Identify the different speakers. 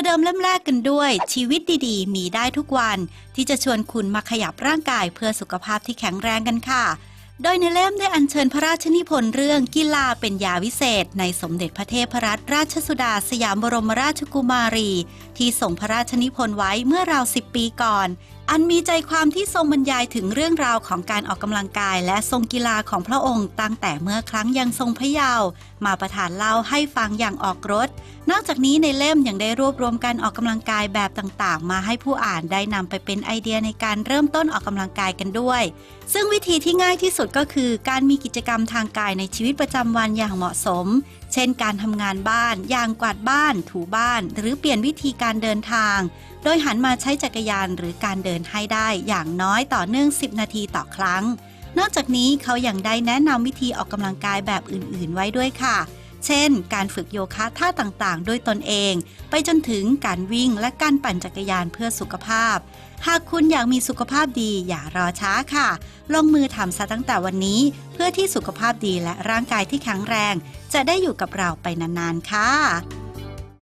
Speaker 1: ประเดิมเล่มแรกกันด้วย ชีวิตดีๆ มีได้ทุกวัน ที่จะชวนคุณมาขยับร่างกายเพื่อสุขภาพที่แข็งแรงกันค่ะ โดยในเล่มได้อัญเชิญพระราชนิพนธ์เรื่องกีฬาเป็นยาวิเศษ ในสมเด็จพระเทพรัตนราชสุดาสยามบรมราชกุมารี ที่ส่งพระราชนิพนธ์ไว้เมื่อราวสิบปีก่อน อันมีใจความที่ทรงบรรยายถึงเรื่องราวของการออกกำลังกายและทรงกีฬาของพระองค์ตั้งแต่เมื่อครั้งยังทรงพระเยาว์มาประทานเล่าให้ฟังอย่างออกรถนอกจากนี้ในเล่มยังได้รวบรวมการออกกำลังกายแบบต่างๆ มาให้ผู้อ่านได้นำไปเป็นไอเดียในการเริ่มต้นออกกำลังกายกันด้วย ซึ่งวิธีที่ง่ายที่สุดก็คือ การมีกิจกรรมทางกายในชีวิตประจำวันอย่างเหมาะสมเช่นการทำงานบ้าน อย่างกวาดบ้าน ถูบ้าน หรือเปลี่ยนวิธีการเดินทาง โดยหันมาใช้จักรยานหรือการเดินให้ได้อย่างน้อยต่อเนื่อง 10 นาทีต่อครั้ง นอกจากนี้เขายัางได้แนะนำวิธีออกกำลังกายแบบอื่น ๆ ไว้ด้วยค่ะ เช่น การฝึกโยคะท่าต่างๆ ด้วยตนเอง ไปจนถึงการวิ่งและการปั่นจักรยานเพื่อสุขภาพ หากคุณอยากมีสุขภาพดีอย่ารอช้าค่ะ ลงมือทำซะตั้งแต่วันนี้ เพื่อที่สุขภาพดีและร่างกายที่แข็งแรง จะได้อยู่กับเราไปนานๆ ค่ะ